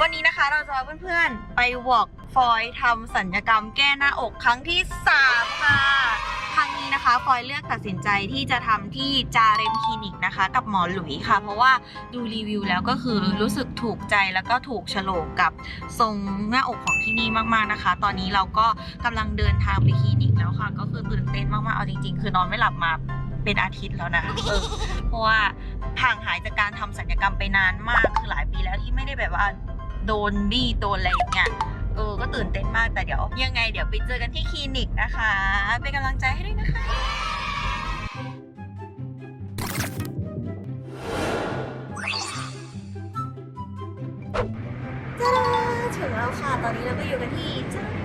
วันนี้นะคะเราจะพาเพื่อนๆ ไปวอล์กฟอยทำสัญญกรรมแก้หน้าอกครั้งที่ 3 ค่ะ ครั้งนี้นะคะฟอยเลือกตัดสินใจที่จะทำที่จาเรมคลินิกนะคะ กับหมอหลุยค่ะ เพราะว่าดูรีวิวแล้วก็คือรู้สึกถูกใจแล้วก็ถูกโฉลกกับทรงหน้าอกของที่นี่มากๆนะคะ ตอนนี้เราก็กำลังเดินทางไปคลินิกแล้วค่ะ ก็คือตื่นเต้นมากๆ เอาจริง ๆ คือนอนไม่หลับมาเป็นอาทิตย์แล้วนะเออเพราะว่าห่างหายจากการทำสัญญกรรมไปนานมากคือหลายปีแล้วที่ไม่ได้แบบว่า โดนบี้โดนอะไรอย่างเงี้ยเออ ก็ตื่นเต้นมากแต่เดี๋ยว ยังไงเดี๋ยวไปเจอกันที่คลินิกนะคะ เป็นกำลังใจให้ด้วยนะคะ จ้าถึงแล้วค่ะ ตอนนี้เราก็อยู่กันที่จ้า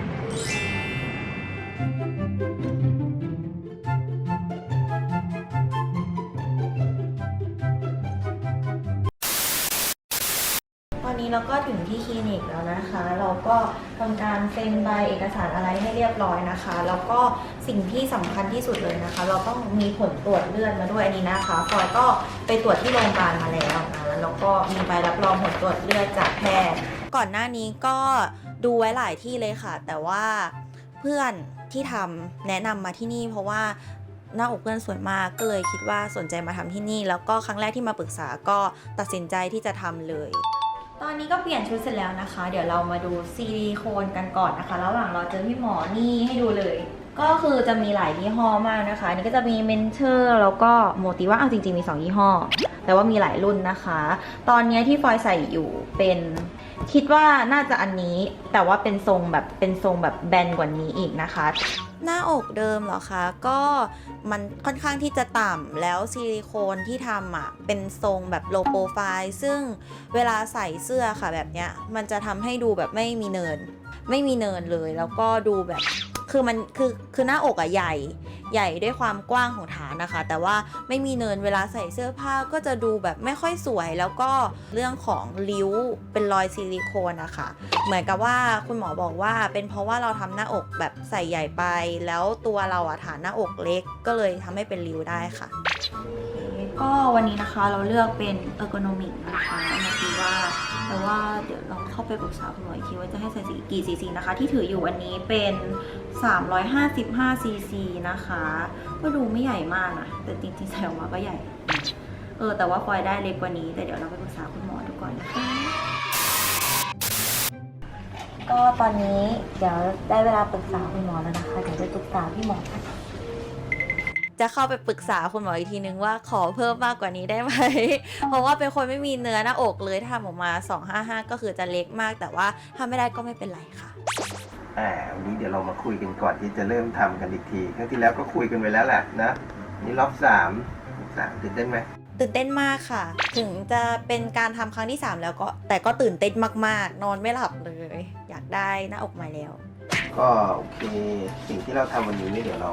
อนนี้เราก็ถึงที่คลินิกแล้วนะคะ เราก็ทำการเซ็นใบเอกสารอะไรให้เรียบร้อยนะคะ แล้วก็สิ่งที่สำคัญที่สุดเลยนะคะ เราต้องมีผลตรวจเลือดมาด้วยอันนี้นะคะฟอยก็ไปตรวจที่โรงพยาบาลมาแล้วนะแล้วก็มีใบรับรองผลตรวจเลือดจากแพทย์ก่อนหน้านี้ก็ดูไว้หลายที่เลยค่ะ แต่ว่าเพื่อนที่ทำแนะนำมาที่นี่เพราะว่าหน้าอกเพื่อนสวยมากก็เลยคิดว่าสนใจมาทำที่นี่ แล้วก็ครั้งแรกที่มาปรึกษาก็ตัดสินใจที่จะทำเลย ตอนนี้ก็เปลี่ยนชุดเสร็จแล้วนะคะ เดี๋ยวเรามาดูซิลิโคนกันก่อนนะคะ ระหว่างเราเจอพี่หมอนี่ให้ดูเลย ก็คือจะมีหลายยี่ห้อมากนะคะ นี่ก็จะมีเมนเทอร์แล้วก็โมติว่าเอาจริง ๆ มี 2 ยี่ห้อ แต่ว่ามีหลายรุ่นนะคะ ตอนนี้ที่ฟอยใส่อยู่เป็นคิดว่าน่าจะอันนี้แต่ว่าเป็นทรงแบบเป็นทรงแบบแบนกว่านี้อีกนะคะ หน้าอกเดิมเหรอคะ ก็มันค่อนข้างที่จะต่ำแล้วซิลิโคนที่ทำอะเป็นทรงแบบโลโปรไฟล์ซึ่งเวลาใส่เสื้อค่ะแบบเนี้ยมันจะทำให้ดูแบบไม่มีเนิน ไม่มีเนินเลย แล้วก็ดูแบบคือมันคือคือหน้าอกอะใหญ่ ใหญ่ด้วยความกว้างของฐานนะคะ แต่ว่าไม่มีเนินเวลาใส่เสื้อผ้าก็จะดูแบบไม่ค่อยสวย แล้วก็เรื่องของริ้วเป็นรอยซิลิโคนนะคะเหมือนกับว่าคุณหมอบอกว่าเป็นเพราะว่าเราทำหน้าอกแบบใส่ใหญ่ไป แล้วตัวเราอะฐานหน้าอกเล็ก ก็เลยทำให้เป็นริ้วได้ค่ะก็วันนี้นะคะเราเลือกเป็นเออร์โกนอมิกนะคะมาคิดว่า แต่ว่าเดี๋ยวเราเข้าไปปรึกษาคุณหมออีกทีว่าจะให้ใส่สีกี่ซีซีนะคะ ที่ถืออยู่อันนี้เป็น 355ซีซีนะคะ ก็ดูไม่ใหญ่มากนะ แต่จริงๆใส่ออกมาก็ใหญ่ เออ แต่ว่าฟอยได้เล็กกว่านี้ แต่เดี๋ยวเราไปปรึกษาคุณหมอดูก่อนนะคะก็ตอนนี้เดี๋ยวได้เวลาปรึกษาคุณหมอแล้วนะคะ เดี๋ยวจะปรึกษาพี่หมอค่ะ จะเข้าไปปรึกษาคุณหมออีกทีนึงว่าขอเพิ่มมากกว่านี้ได้ไหม เพราะว่าเป็นคนไม่มีเนื้อหน้าอกเลยถ้าทำออกมา 255 ก็คือจะเล็กมาก แต่ว่าถ้าไม่ได้ก็ไม่เป็นไรค่ะอ่าวันนี้เดี๋ยวเรามาคุยกันก่อนที่จะเริ่มทำกันอีกทีครั้งที่แล้วก็คุยกันไปแล้วแหละนะ นี่รอบสามสามตื่นเต้นไหมตื่นเต้นมากค่ะ ถึงจะเป็นการทำครั้งที่ 3 แล้วก็แต่ก็ตื่นเต้นมากๆ นอนไม่หลับเลย อยากได้หน้าอกใหม่แล้ว ก็โอเค สิ่งที่เราทำวันนี้เนี่ยเดี๋ยวเรา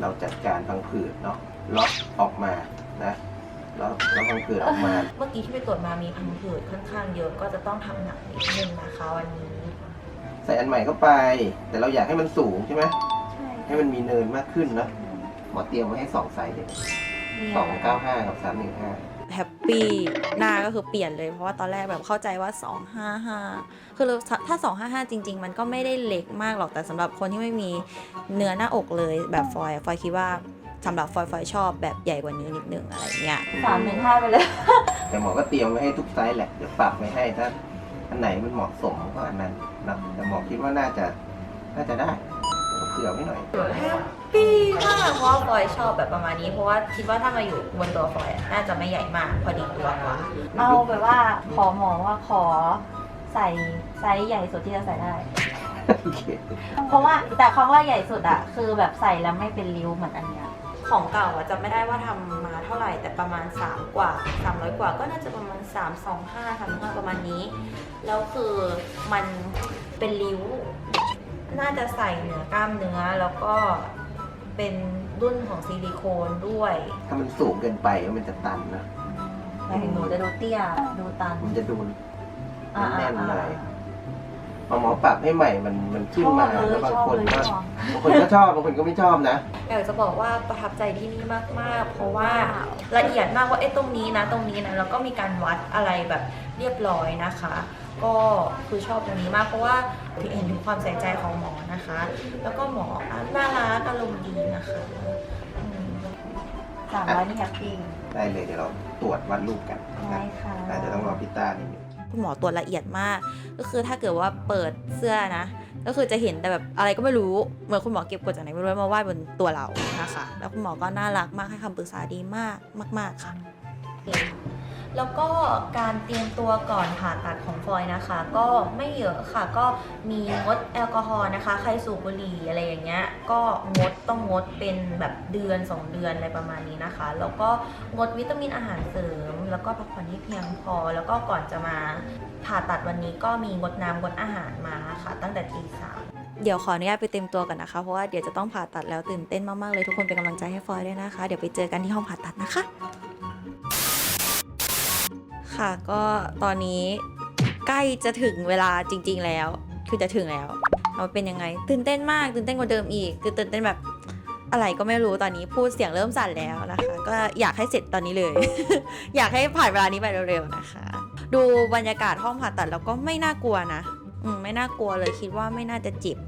เราจัดการพังผืดเนาะล็อกออกมานะล็อกล็อกพังผืดออกมา เมื่อกี้ที่ไปตรวจมามีพังผืดค่อนข้างเยอะก็จะต้องทำหนักนิดนึงนะคะวันนี้ใส่อันใหม่เข้าไป แต่เราอยากให้มันสูงใช่ไหมใช่ให้มันมีเนินมากขึ้นเนอะหมอเตรียมไว้ให้สองไซส์เลยสองเก้าห้ากับสามหนึ่งห้าแฮป ปี้หน้าก็คือเปลี่ยนเลยเพราะว่าตอนแรกแบบเข้าใจว่า 255 คือถ้า 255 จริง ๆ มันก็ไม่ได้เล็กมากหรอกแต่สำหรับคนที่ไม่มีเนื้อหน้าอกเลยแบบฟอยอะฟอยคิดว่าสำหรับฟอยฟอยชอบแบบใหญ่กว่านี้นิดนึงอะไรเงี้ยสามหนึ่งห้าไปเลย แต่หมอก็เตรียมไว้ให้ทุกไซส์แหละเดี๋ยวปรับไว้ให้ถ้าอันไหนมันเหมาะสมก็อันนั้นนะแต่หมอคิดว่าน่าจะน่าจะได้ เผื่อไว้หน่อยแฮปปี้มากเพราะว่าฟอยชอบแบบประมาณนี้ เพราะว่าคิดว่าถ้ามาอยู่บนตัวฟอยอะน่าจะไม่ใหญ่มากพอดีตัวกว่า เอาแบบว่าขอหมอว่าขอใส่ไซส์ใหญ่สุดที่จะใส่ได้ โอเคเพราะว่าแต่คำว่าใหญ่สุดอะคือแบบใส่แล้วไม่เป็นริ้วเหมือนอันเนี้ยของเก่าอะจะไม่ได้ว่าทำมาเท่าไหร่แต่ประมาณ 3 กว่า 300 กว่าก็น่าจะประมาณ 3 2 5 3 5ประมาณนี้ แล้วคือมันเป็นริ้ว น่าจะใส่เหนือกล้ามเนื้อแล้วก็เป็นรุ่นของซิลิโคนด้วยถ้ามันสูงเกินไปมันจะตันนะแต่ถึงหนูจะดูเตี้ยดูตันมันจะดูอ่าแน่นอ่าๆหน่อ่าอยพอหมอปรับให้ใหม่มันมันขึ้นมาชอบเลยแล้วบางชอบคนเลยก็ชอบบางคนก็ชอบบางคนก็ไม่ชอบนะอยากจะบอกว่าประทับใจที่นี่มากๆ เพราะว่าละเอียดมากว่าเอ้ตรงนี้นะ ตรงนี้นะแล้วก็มีการวัดอะไรแบบเรียบร้อยนะคะ ก็คือชอบตัวนี้มากเพราะว่าเห็นถึงความใส่ใจของหมอนะคะ แล้วก็หมอน่ารักอารมณ์ดีนะคะสามร้อยนี่แฮปปี้ได้เลยเดี๋ยวเราตรวจวัดรูปกันได้นะค่ะแต่จะต้องรอพี่ต้านิดนึงคุณหมอตรวจละเอียดมาก ก็คือถ้าเกิดว่าเปิดเสื้อนะ ก็คือจะเห็นแต่แบบอะไรก็ไม่รู้ เหมือนคุณหมอเก็บกดจากไหนไม่รู้มาวาดบนตัวเรานะคะ แล้วคุณหมอก็น่ารักมากให้คำปรึกษาดีมากมาก ๆค่ะ แล้วก็การเตรียมตัวก่อนผ่าตัดของฟอยนะคะ ก็ไม่เยอะค่ะ ก็มีงดแอลกอฮอล์นะคะ ใครสูบบุหรี่อะไรอย่างเงี้ย ก็งดต้องงดเป็นแบบเดือน 2 เดือนอะไรประมาณนี้นะคะ แล้วก็งดวิตามินอาหารเสริม แล้วก็พักผ่อนที่เพียงพอ แล้วก็ก่อนจะมาผ่าตัดวันนี้ก็มีงดน้ำงดอาหารมาค่ะ ตั้งแต่ตีสามเดี๋ยวขออนุญาตไปเต็มตัวกันนะคะ เพราะว่าเดี๋ยวจะต้องผ่าตัดแล้วตื่นเต้นมากๆเลยทุกคนเป็นกำลังใจให้ฟอยด้วยนะคะ เดี๋ยวไปเจอกันที่ห้องผ่าตัดนะคะ ค่ะ ก็ตอนนี้ใกล้จะถึงเวลาจริง ๆ แล้ว คือจะถึงแล้วเอาเป็นยังไง ตื่นเต้นมากตื่นเต้นกว่าเดิมอีก คือตื่นเต้นแบบอะไรก็ไม่รู้ตอนนี้พูดเสียงเริ่มสั่นแล้วนะคะ ก็อยากให้เสร็จตอนนี้เลย อยากให้ผ่านเวลานี้ไปเร็วๆนะคะ ดูบรรยากาศห้องผ่าตัดแล้วก็ไม่น่ากลัวนะ อืมไม่น่ากลัวเลยคิดว่าไม่น่าจะเจ็บ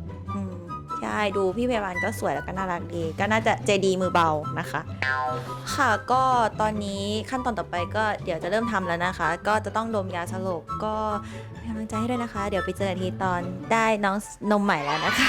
ใช่ดูพี่พยาบาลก็สวยแล้วก็น่ารักดี ก็น่าจะใจดีมือเบานะคะ ค่ะก็ตอนนี้ขั้นตอนต่อไปก็เดี๋ยวจะเริ่มทำแล้วนะคะ ก็จะต้องดมยาสลบก็เป็นกำลังใจให้ด้วยนะคะ เดี๋ยวไปเจอกันทีตอนได้น้องนมใหม่แล้วนะคะ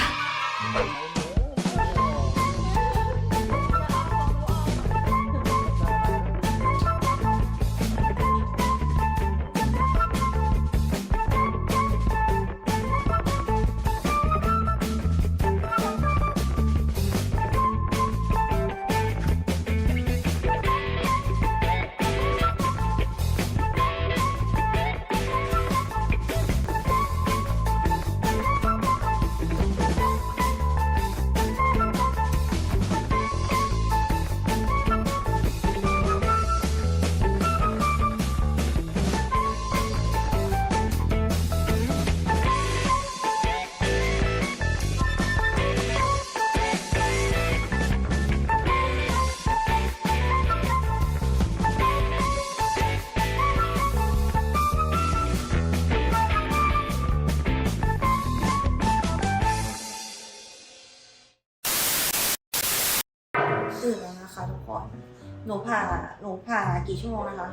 นูผ่าหนูผ่ากี่ชั่วโมงนะคะ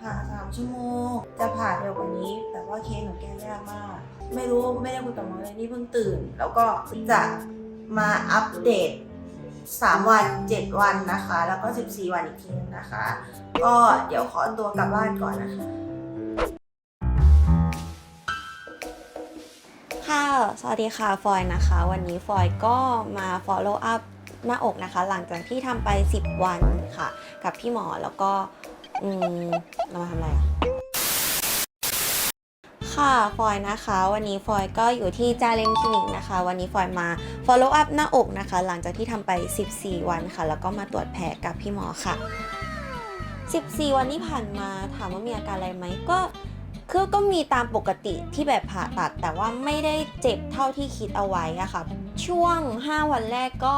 ผ่าสามชั่วโมง จะผ่าเร็วกว่านี้ แต่ว่าเคสหนูแก้ยากมาก ไม่รู้ไม่ได้คุยกับหมอเลยนี่เพิ่งตื่น แล้วก็จะมาอัปเดต3 วัน 7 วันนะคะ แล้วก็ 14 วันอีกทีนึงนะคะ ก็เดี๋ยวขอตัวกลับบ้านก่อนนะคะ ค่ะ สวัสดีค่ะ ฟอยนะคะ วันนี้ฟอยก็มา follow up หน้าอกนะคะ หลังจากที่ทำไป 10 วันค่ะ กับพี่หมอแล้วก็อืมเรามาทำอะไรอะค่ะฟอยนะคะ วันนี้ฟอยก็อยู่ที่จาเลนคลินิกนะคะ วันนี้ฟอยมา follow up หน้าอกนะคะ หลังจากที่ทำไป 14 วันค่ะ แล้วก็มาตรวจแผลกับพี่หมอค่ะ 14 วันที่ผ่านมาถามว่ามีอาการอะไรไหมก็คือก็มีตามปกติที่แบบผ่าตัดแต่ว่าไม่ได้เจ็บเท่าที่คิดเอาไว้อะค่ะ ช่วง 5 วันแรกก็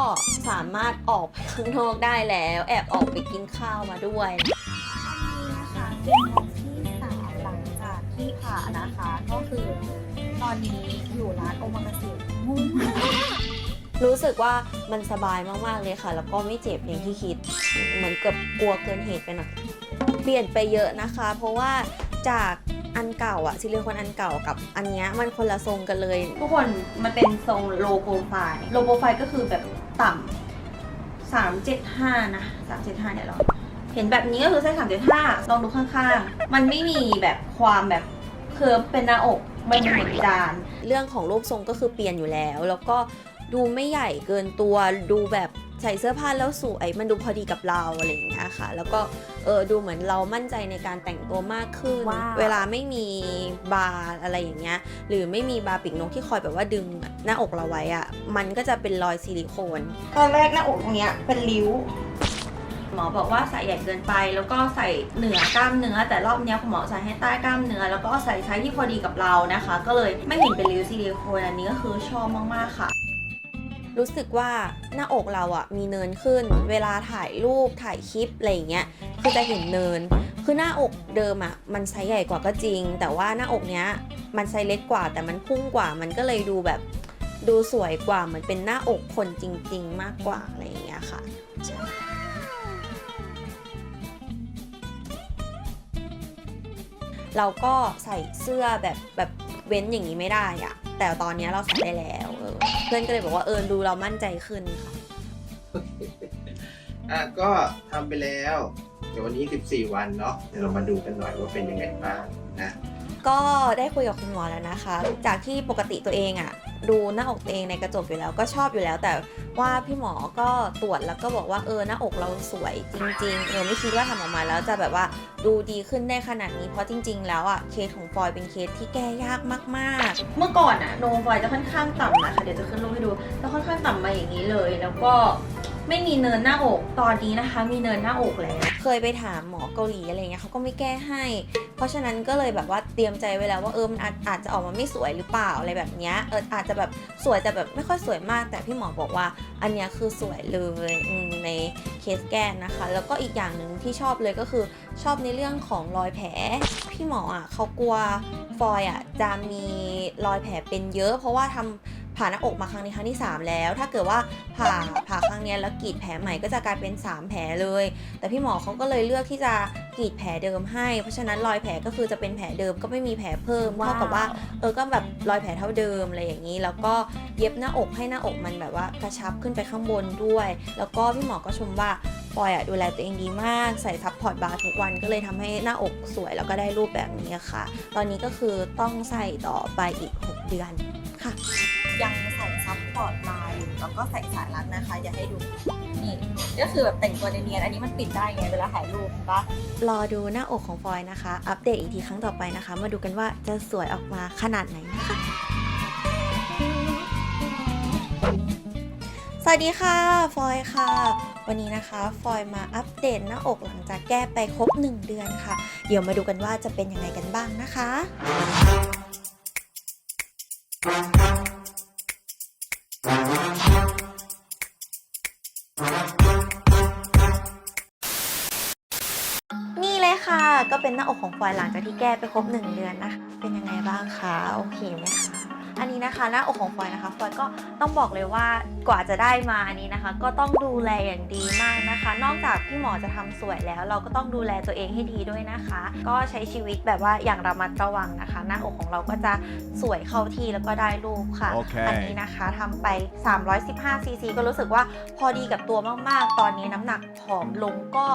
สามารถออกไปข้างนอกได้แล้ว แอบออกไปกินข้าวมาด้วย นี่นะคะเป็นวันที่สามหลังจากที่ผ่านะคะ ก็คือตอนนี้อยู่ร้านโอมากาเสะมุ่งรู้สึกว่ามันสบายมากๆเลยค่ะ แล้วก็ไม่เจ็บอย่างที่คิด เหมือนเกือบกลัวเกินเหตุไปหน่อยเปลี่ยนไปเยอะนะคะ เพราะว่าจาก อันเก่าอะซิลิโคนอันเก่ากับอันเนี้ยมันคนละทรงกันเลย ทุกคนมันเป็นทรงโลโปรไฟล์โลโปรไฟล์ก็คือแบบต่ำสามเจ็ดห้านะสามเจ็ดห้าเนี่ยเราเห็นแบบนี้ก็คือไส้สามเจ็ดห้าลองดูข้างๆ มันไม่มีแบบความแบบเคิร์ฟเป็นหน้าอกไม่เหมือนจานเรื่องของรูปทรงก็คือเปลี่ยนอยู่แล้ว แล้วก็ดูไม่ใหญ่เกินตัวดูแบบ ใส่เสื้อผ้าแล้วสวยมันดูพอดีกับเราอะไรอย่างเงี้ยค่ะ แล้วก็เออดูเหมือนเรามั่นใจในการแต่งตัวมากขึ้น ว้าว เวลาไม่มีบาร์อะไรอย่างเงี้ยหรือไม่มีบาร์ปีกนกที่คอยแบบว่าดึงหน้าอกเราไว้อะมันก็จะเป็นรอยซิลิโคน ตอนแรกหน้าอกตรงเนี้ยเป็นริ้ว หมอบอกว่าใส่ใหญ่เกินไป แล้วก็ใส่เหนือกล้ามเนื้อ แต่รอบเนี้ยคุณหมอใส่ให้ใต้กล้ามเนื้อ แล้วก็ใส่ไซส์ที่พอดีกับเรานะคะ ก็เลยไม่เห็นเป็นริ้วซิลิโคนอันนี้ก็คือชอบมากๆค่ะ รู้สึกว่าหน้าอกเราอะมีเนินขึ้น เวลาถ่ายรูปถ่ายคลิปอะไรอย่างเงี้ยคือจะเห็นเนิน คือหน้าอกเดิมอะมันไซส์ใหญ่กว่าก็จริง แต่ว่าหน้าอกเนี้ยมันไซส์เล็กกว่า แต่มันพุ่งกว่า มันก็เลยดูแบบดูสวยกว่าเหมือนเป็นหน้าอกคนจริง ๆ มากกว่าอะไรอย่างเงี้ยค่ะใช่เราก็ใส่เสื้อแบบแบบ เว้นอย่างนี้ไม่ได้อะแต่ตอนเนี้ยเราใส่ได้แล้วเออเพื่อนก็เลยบอกว่าเออดูเรามั่นใจขึ้นค่ะอะก็ทำไปแล้ว เดี๋ยววันนี้ 14 วันเนาะเดี๋ยวเรามาดูกันหน่อยว่าเป็นยังไงบ้างนะก็ได้คุยกับคุณหมอแล้วนะคะ จากที่ปกติตัวเองอะดูหน้าอกตัวเองในกระจกอยู่แล้วก็ชอบอยู่แล้วแต่ ว่าพี่หมอก็ตรวจแล้วก็บอกว่าเออหน้าอกเราสวยจริงๆเออไม่คิดว่าทำออกมาแล้วจะแบบว่าดูดีขึ้นได้ขนาดนี้เพราะจริง ๆ แล้วอะเคสของฟอยเป็นเคสที่แก้ยากมากๆ เมื่อก่อนอะโนมฟอยจะค่อนข้างต่ำนะคะเดี๋ยวจะขึ้นรูปให้ดูจะค่อนข้างต่ำมาอย่างนี้เลย แล้วก็ไม่มีเนินหน้าอก ตอนนี้นะคะ มีเนินหน้าอกแล้ว เคยไปถามหมอเกาหลีอะไรเงี้ยเขาก็ไม่แก้ให้ เพราะฉะนั้นก็เลยแบบว่าเตรียมใจไว้แล้วว่าเออมันอาจอาจจะออกมาไม่สวยหรือเปล่าอะไรแบบเนี้ยเอออาจจะแบบสวยแต่แบบไม่ค่อยสวยมาก แต่พี่หมอบอกว่าอันนี้คือสวยเลยในเคสแกนนะคะ แล้วก็อีกอย่างหนึ่งที่ชอบเลยก็คือชอบในเรื่องของรอยแผล พี่หมออะเขากลัวฟอยอะจะมีรอยแผลเป็นเยอะ เพราะว่าทำ ผ่าหน้าอกมาครั้งนี้ครั้งที่ 3 แล้ว ถ้าเกิดว่าผ่าผ่าครั้งเนี้ยแล้วกรีดแผลใหม่ก็จะกลายเป็น 3 แผลเลย แต่พี่หมอเขาก็เลยเลือกที่จะกรีดแผลเดิมให้ เพราะฉะนั้นรอยแผลก็คือจะเป็นแผลเดิมก็ไม่มีแผลเพิ่มว้าวเท่ากับว่าเออก็แบบรอยแผลเท่าเดิมอะไรอย่างนี้ แล้วก็เย็บหน้าอกให้หน้าอกมันแบบว่ากระชับขึ้นไปข้างบนด้วย แล้วก็พี่หมอก็ชมว่าฟอยอะดูแลตัวเองดีมากใส่ซับพอร์ตบาร์ทุกวันก็เลยทำให้หน้าอกสวยแล้วก็ได้รูปแบบนี้ค่ะ ตอนนี้ก็คือต้องใส่ต่อไปอีก 6 เดือนค่ะ ยังใส่ซับพอร์ตมาอยู่แล้วก็ใส่สายรัดนะคะ อย่าให้ดูนี่ก็คือแบบแต่งตัวเนียนๆอันนี้มันปิดได้ไงเวลาถ่ายรูปปะรอดูหน้าอกของฟอยนะคะ อัปเดตอีกทีครั้งต่อไปนะคะ มาดูกันว่าจะสวยออกมาขนาดไหนนะคะสวัสดีค่ะ ฟอยค่ะ วันนี้นะคะ ฟอยมาอัปเดตหน้าอกหลังจากแก้ไปครบ 1 เดือนค่ะ เดี๋ยวมาดูกันว่าจะเป็นยังไงกันบ้างนะคะ นี่เลยค่ะ ก็เป็นหน้าอกของฟอยหลังจากที่แก้ไปครบ 1 เดือนนะคะเป็นยังไงบ้างคะ โอเคไหมคะ อันนี้นะคะหน้าอกของฟอยนะคะฟอยก็ต้องบอกเลยว่า กว่าจะได้มาอันนี้นะคะ ก็ต้องดูแลอย่างดีมากนะคะ นอกจากพี่หมอจะทำสวยแล้ว เราก็ต้องดูแลตัวเองให้ดีด้วยนะคะ ก็ใช้ชีวิตแบบว่าอย่างระมัดระวังนะคะ หน้าอกของเราก็จะสวยเข้าที่แล้วก็ได้รูปค่ะโอเคอันนี้นะคะทำไป 315ซีซีก็รู้สึกว่าพอดีกับตัวมากๆ ตอนนี้น้ำหนักผอมลงก็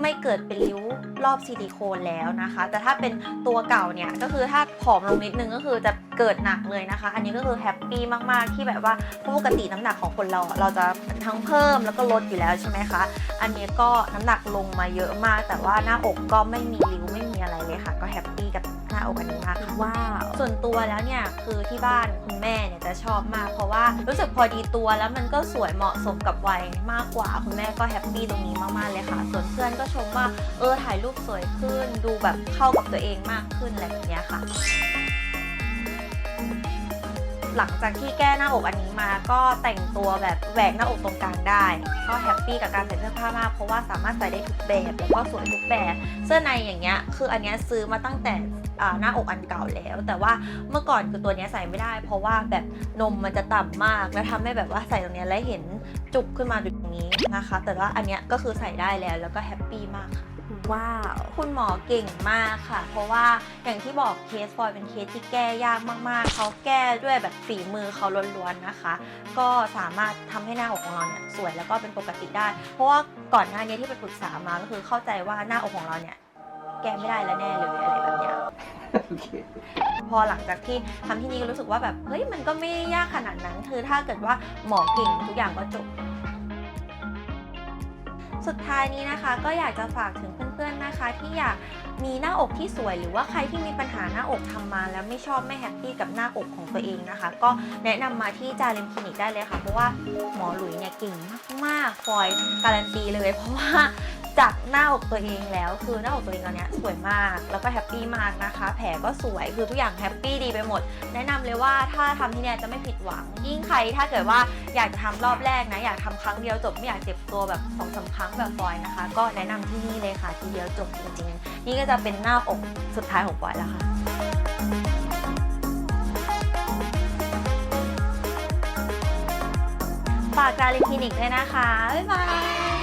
ไม่เกิดเป็นริ้วรอบซิลิโคนแล้วนะคะ แต่ถ้าเป็นตัวเก่าเนี่ยก็คือถ้าผอมลงนิดนึงก็คือจะเกิดหนักเลยนะคะ อันนี้ก็คือแฮปปี้มากๆที่แบบว่าเพราะปกติน้ำหนักของคนเราอะเราจะทั้งเพิ่มแล้วก็ลดอยู่แล้วใช่ไหมคะ อันนี้ก็น้ำหนักลงมาเยอะมาก แต่ว่าหน้าอกก็ไม่มีริ้วไม่มีอะไรเลยค่ะ ก็แฮปปี้กับหน้าอกอันนี้มากค่ะว้าวส่วนตัวแล้วเนี่ยคือที่บ้านคุณแม่เนี่ยจะชอบมาก เพราะว่ารู้สึกพอดีตัวแล้วมันก็สวยเหมาะสมกับวัยมากกว่าคุณแม่ก็แฮปปี้ตรงนี้มากๆเลยค่ะ ส่วนเพื่อนก็ชมว่าเออถ่ายรูปสวยขึ้น ดูแบบเข้ากับตัวเองมากขึ้นอะไรแบบเนี้ยค่ะ หลังจากที่แก้หน้าอกอันนี้มาก็แต่งตัวแบบแหวกหน้าอกตรงกลางได้ ก็แฮปปี้กับการใส่เสื้อผ้ามาก เพราะว่าสามารถใส่ได้ทุกแบบแล้วก็สวยทุกแบบ เสื้อในอย่างเงี้ยคืออันเนี้ยซื้อมาตั้งแต่หน้าอกอันเก่าแล้ว แต่ว่าเมื่อก่อนคือตัวเนี้ยใส่ไม่ได้ เพราะว่าแบบนมมันจะต่ำมาก แล้วทำให้แบบว่าใส่ตรงเนี้ยแล้วเห็นจุกขึ้นมาตรงนี้นะคะ แต่ว่าอันเนี้ยก็คือใส่ได้แล้วแล้วก็แฮปปี้มากค่ะ ว้าว คุณหมอเก่งมากค่ะ เพราะว่าอย่างที่บอกเคสฟอยเป็นเคสที่แก้ยากมากๆ เขาแก้ด้วยแบบฝีมือเขาล้วนๆนะคะ ก็สามารถทำให้หน้าอกของเราเนี่ยสวยแล้วก็เป็นปกติได้ เพราะว่าก่อนหน้านี้ที่ไปปรึกษามาก็คือเข้าใจว่าหน้าอกของเราเนี่ยแก้ไม่ได้แล้วแน่เลยอะไรแบบเนี้ยโอเคพอหลังจากที่ทำที่นี่ก็รู้สึกว่าแบบเฮ้ยมันก็ไม่ได้ยากขนาดนั้นคือถ้าเกิดว่าหมอเก่งทุกอย่างก็จบ สุดท้ายนี้นะคะ ก็อยากจะฝากถึงเพื่อนๆนะคะ ที่อยากมีหน้าอกที่สวย หรือว่าใครที่มีปัญหาหน้าอกทำมา แล้วไม่ชอบไม่แฮปปี้กับหน้าอกของตัวเองนะคะ ก็แนะนำมาที่จาริมคลินิกได้เลยค่ะ เพราะว่าหมอหลุยเนี่ยเก่งมากๆฟอยการันตีเลย เพราะว่า จากหน้าอกตัวเองแล้ว คือหน้าอกตัวเองตอนนี้สวยมากแล้วก็แฮปปี้มากนะคะ แผลก็สวยคือทุกอย่างแฮปปี้ดีไปหมด แนะนำเลยว่าถ้าทำที่เนี่ยจะไม่ผิดหวัง ยิ่งใครถ้าเกิดว่าอยากจะทำรอบแรกนะ อยากทำครั้งเดียวจบไม่อยากเจ็บตัวแบบสองสามครั้งแบบฟอยนะคะ ก็แนะนำที่นี่เลยค่ะ ทีเดียวจบจริงๆ นี่ก็จะเป็นหน้าอกสุดท้ายของฟอยแล้วค่ะฝากการิคลินิกด้วยนะคะบ๊ายบาย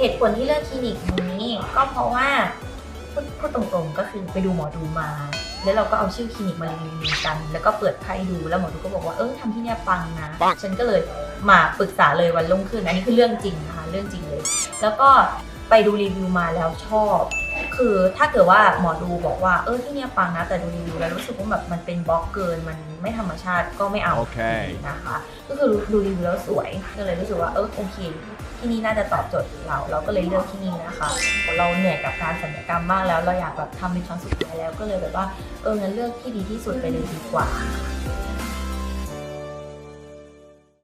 เหตุผลที่เลือกคลินิกนี้ก็เพราะว่าพูดพูดตรงๆก็คือไปดูหมอดูมา แล้วเราก็เอาชื่อคลินิกมารีวิวกัน แล้วก็เปิดไพ่ดูแล้วหมอดูก็บอกว่าเออทำที่เนี่ยปังนะ ฉันก็เลยมาปรึกษาเลยวันรุ่งขึ้น อันนี้คือเรื่องจริงนะคะเรื่องจริงเลย แล้วก็ไปดูรีวิวมาแล้วชอบ คือถ้าเกิดว่าหมอดูบอกว่าเออที่เนี่ยปังนะแต่ดูรีวิวแล้วรู้สึกว่าแบบมันเป็นบล็อกเกินมันไม่ธรรมชาติก็ไม่เอาโอเคนะคะ ก็คือดูรีวิวแล้วสวยก็เลยรู้สึกว่าเออโอเคที่นี่น่าจะตอบโจทย์เรา เราก็เลยเลือกที่นี่นะคะ เราเหนื่อยกับการสัญญกรรมมากแล้วเราอยากแบบทำเป็นครั้งสุดท้ายแล้วก็เลยแบบว่าเอองั้นเลือกที่ดีที่สุดไปเลยดีกว่า